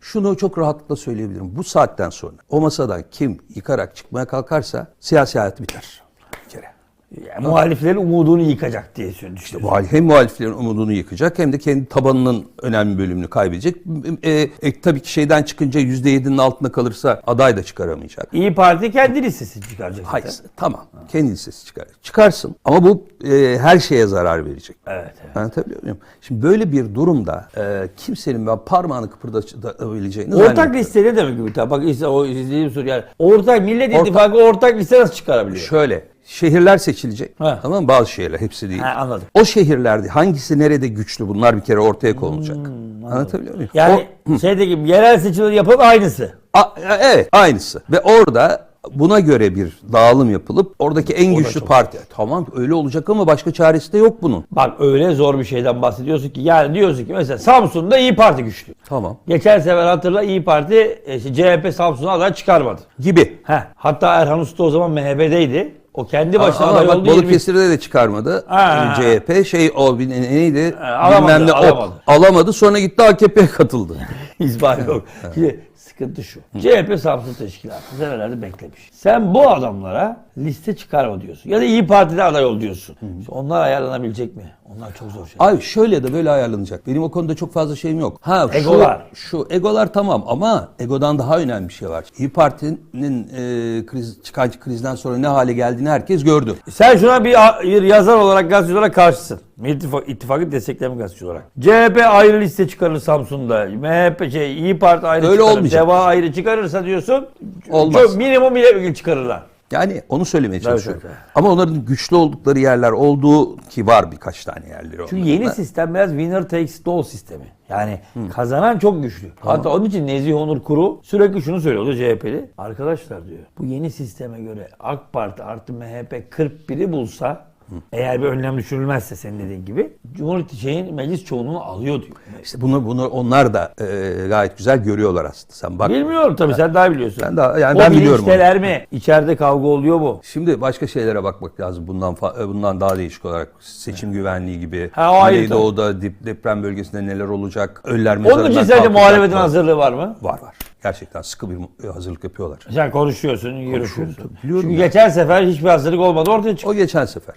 şunu çok rahatlıkla söyleyebilirim. Bu saatten sonra o masadan kim yıkarak çıkmaya kalkarsa siyasi hayat biter. Bir. Yani muhaliflerin umudunu yıkacak diye düşünüyorum. Muhal- Hem muhaliflerin umudunu yıkacak hem de kendi tabanının önemli bölümünü kaybedecek. E, e, tabii ki şeyden çıkınca %7'nin altında kalırsa aday da çıkaramayacak. İyi Parti kendi listesini çıkaracak. Hayır zaten. tamam kendi listesi çıkar. Çıkarsın ama bu e, her şeye zarar verecek. Evet, evet. Anlatabiliyor muyum? Şimdi böyle bir durumda e, kimsenin ben parmağını kıpırdatabileceğini Ortak zannetmiyorum. liste ne demek gibi? Bak işte o izlediğim soru yani. Ortak Millet İttifakı ortak liste nasıl çıkarabiliyor? Şöyle şehirler seçilecek. Ha. Tamam mı? Bazı şehirler hepsi değil. Ha, anladım. O şehirlerde hangisi nerede güçlü bunlar bir kere ortaya konulacak. Anlatabiliyor muyum? Hmm, Yani şeydeki yerel seçimleri yapıp aynısı. O- A- evet aynısı. Ve orada buna göre bir dağılım yapılıp oradaki en güçlü parti. Tamam öyle olacak ama başka çaresi de yok bunun. Bak öyle zor bir şeyden bahsediyorsun ki yani diyorsun ki mesela Samsun'da İyi Parti güçlü. Tamam. Geçen sefer hatırla İyi Parti e, işte CHP Samsun'a aday çıkarmadı. Gibi. Heh, hatta Erhan Usta o zaman MHP'deydi. O kendi başına Ama aday bak oldu. 20 Balıkesir'de de çıkarmadı. Ha. CHP şey o neydi? alamadı, Bilmem ne ok. alamadı. Alamadı sonra gitti AKP'ye katıldı. İzbal yok. Şimdi sıkıntı şu. CHP Samsun Teşkilatı senelerde beklemiş. Sen bu adamlara liste çıkarma diyorsun. Ya da İyi Parti'de aday ol diyorsun. İşte onlar ayarlanabilecek mi? Onlar çok zor şeyler. Ay şöyle de böyle ayarlanacak. Benim o konuda çok fazla şeyim yok. Ha şu- Egolar. Şu, egolar tamam ama egodan daha önemli bir şey var. İyi Parti'nin e, kriz, çıkan krizden sonra ne hale geldiğini herkes gördü. Sen şuna bir, bir yazar olarak, gazeteci olarak karşısın. İttifak, İttifakı destekleyen gazeteci olarak. CHP ayrı liste çıkarır Samsun'da. MHP şey İyi Parti ayrı Öyle çıkarır. olmayacak. Deva ayrı çıkarırsa diyorsun. Olmaz. Çok minimum milletvekili çıkarırlar. Yani onu söylemeye çalışıyorum. evet, evet. Ama onların güçlü oldukları yerler olduğu ki var birkaç tane yerleri. Çünkü yeni da. sistem biraz winner takes it all sistemi. Yani kazanan çok güçlü. Hatta onun için Nezih Onur Kuru sürekli şunu söylüyordu CHP'li. Arkadaşlar diyor bu yeni sisteme göre AK Parti artı MHP 41'i bulsa eğer bir önlem düşürülmezse senin dediğin gibi Cumhur İttifakı'nın meclis çoğunluğunu alıyor diyor. İşte bunu bunu onlar da e, gayet güzel görüyorlar aslında. Sen bak. Bilmiyorum tabii sen daha biliyorsun. Ben daha- yani o ben biliyorum bilinçteler mi? İçeride kavga oluyor mu? Şimdi başka şeylere bakmak lazım. Bundan e, bundan daha değişik olarak seçim güvenliği gibi. Ha, o Güneydoğu'da dip, deprem bölgesinde neler olacak? Öller mezarından Onun için kalkacak muhalefetin hazırlığı var mı? Var var. Gerçekten sıkı bir e, hazırlık yapıyorlar. Sen konuşuyorsun, biliyorum Çünkü ya. geçen sefer hiçbir hazırlık olmadı ortaya çıktı. O geçen sefer.